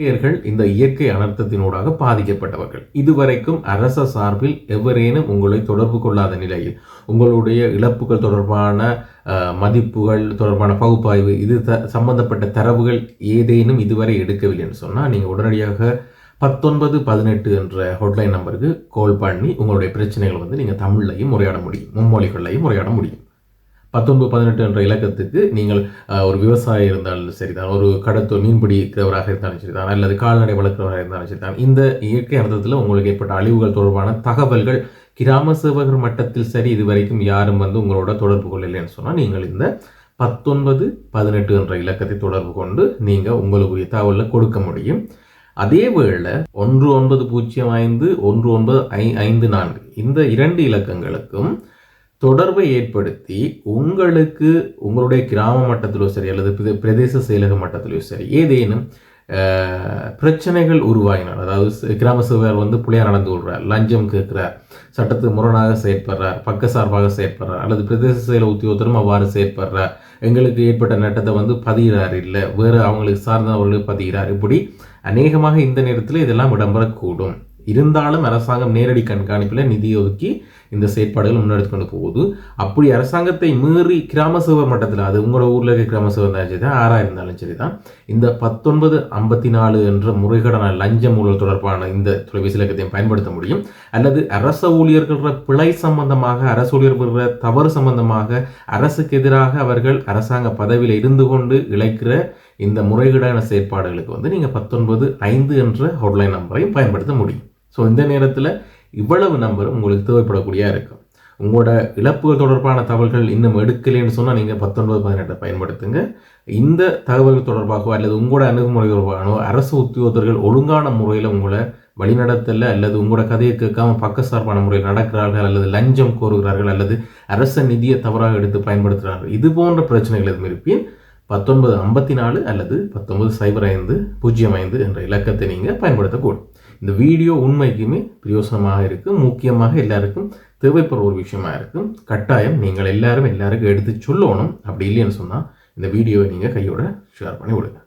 இளைஞர்கள் இந்த இயற்கை அனர்த்தத்தினூடாக பாதிக்கப்பட்டவர்கள். இதுவரைக்கும் அரச சார்பில் எவரேனும் உங்களை தொடர்பு கொள்ளாத நிலையில் உங்களுடைய இழப்புகள் தொடர்பான மதிப்புகள் தொடர்பான பகுப்பாய்வு இது த சம்பந்தப்பட்ட தரவுகள் ஏதேனும் இதுவரை எடுக்கவில்லை என்று சொன்னால் நீங்கள் உடனடியாக பத்தொன்பது பதினெட்டு என்ற ஹோட்லைன் நம்பருக்கு கால் பண்ணி உங்களுடைய பிரச்சனைகளை வந்து நீங்கள் தமிழ்லையும் உரையாட முடியும் மும்மொழிகள்லையும் உரையாட முடியும். பத்தொன்பது பதினெட்டு என்ற இலக்கத்துக்கு நீங்கள் ஒரு விவசாயி இருந்தாலும் சரிதான் ஒரு கடத்து மீன் பிடிக்கிறவராக இருந்தாலும் சரிதான் அல்லது கால்நடை வளர்க்கிறவராக இருந்தாலும் சரிதான். இந்த இயற்கை அர்த்தத்தில் உங்களுக்கு ஏற்பட்ட அழிவுகள் தொடர்பான தகவல்கள் கிராம சேவகர் மட்டத்தில் சரி இதுவரைக்கும் யாரும் வந்து உங்களோட தொடர்பு கொள்ளலைன்னு சொன்னால் நீங்கள் இந்த பத்தொன்பது பதினெட்டு என்ற இலக்கத்தை தொடர்பு கொண்டு நீங்கள் உங்களுக்குரிய தகவலை கொடுக்க முடியும். அதே வேளை ஒன்று ஒன்பது பூஜ்ஜியம் ஐந்து ஒன்று ஒன்பது ஐ ஐந்து நான்கு இந்த இரண்டு இலக்கங்களுக்கும் தொடர்பை ஏற்படுத்தி உங்களுக்கு உங்களுடைய கிராம மட்டத்திலோ சரி அல்லது பிரதேச செயலக மட்டத்திலோ சரி ஏதேனும் பிரச்சனைகள் உருவாகினார் அதாவது கிராம சேவகர் வந்து புள்ளையா நடந்து கொள்கிறார் லஞ்சம் கேட்கிறார் சட்டத்துக்கு முரணாக செயற்படுறார் பக்கசார்பாக செயற்படுறார் அல்லது பிரதேச செயல உத்தியோகத்தரும் அவ்வாறு செயற்படுறார் எங்களுக்கு ஏற்பட்ட நட்டத்தை வந்து பதிகிறார் இல்லை வேறு அவங்களுக்கு சார்ந்தவர்களுக்கு பதிகிறார் இப்படி அநேகமாக இந்த நேரத்தில் இதெல்லாம் இடம்பெறக்கூடும். இருந்தாலும் அரசாங்கம் நேரடி கண்காணிப்பில் நிதி ஒதுக்கி இந்த செயற்பாடுகள் முன்னெடுத்து கொண்டு போகுது. அப்படி அரசாங்கத்தை மீறி கிராம சேவை மட்டத்தில் அது உங்களோட ஊரில் இருக்க கிராம சேவை இருந்தாலும் சரி தான் ஆறாக இருந்தாலும் சரி தான் இந்த பத்தொன்பது ஐம்பத்தி நாலு என்ற முறைகேடான லஞ்சம் ஊழல் தொடர்பான இந்த தொலைபேசி இலக்கத்தையும் பயன்படுத்த முடியும். அல்லது அரச ஊழியர்கள பிழை சம்பந்தமாக அரசு ஊழியர்கள தவறு சம்பந்தமாக அரசுக்கு எதிராக அவர்கள் அரசாங்க பதவியில் இருந்து கொண்டு இழைக்கிற இந்த முறைகீடான செயற்பாடுகளுக்கு வந்து நீங்கள் பத்தொன்பது ஐந்து என்ற ஹோட்லைன் நம்பரையும் பயன்படுத்த முடியும். ஸோ இந்த நேரத்தில் இவ்வளவு நம்பர் உங்களுக்கு தேவைப்படக்கூடியா இருக்கும் உங்களோட இழப்புகள் தொடர்பான தகவல்கள் இன்னும் எடுக்கலைன்னு சொன்னால் நீங்கள் பத்தொன்பது பதினெட்டை பயன்படுத்துங்க. இந்த தகவல்கள் தொடர்பாகவோ அல்லது உங்களோட அணுகுமுறை தொடர்பானோ அரசு உத்தியோகத்தர்கள் ஒழுங்கான முறையில் உங்களை வழிநடத்தல அல்லது உங்களோட கதையை கேட்காம பக்கசார்பான முறையில் நடக்கிறார்கள் அல்லது லஞ்சம் கோருகிறார்கள் அல்லது அரச நிதியை தவறாக எடுத்து பயன்படுத்துகிறார்கள். இது போன்ற பிரச்சனைகள் எதுவும் இருப்பின் பத்தொன்பது ஐம்பத்தி நாலு அல்லது பத்தொன்பது சைபர் ஐந்து பூஜ்ஜியம் ஐந்து என்ற இலக்கத்தை நீங்கள் பயன்படுத்தக்கூடும். இந்த வீடியோ உண்மைக்குமே பிரயோசனமாக இருக்கும் முக்கியமாக எல்லாருக்கும் தேவைப்படுற ஒரு விஷயமா இருக்கும் கட்டாயம் நீங்கள் எல்லாரும் எல்லாருக்கும் எடுத்து சொல்லணும். அப்படி இல்லைன்னு சொன்னால் இந்த வீடியோவை நீங்கள் கையோட ஷேர் பண்ணி விடுங்க.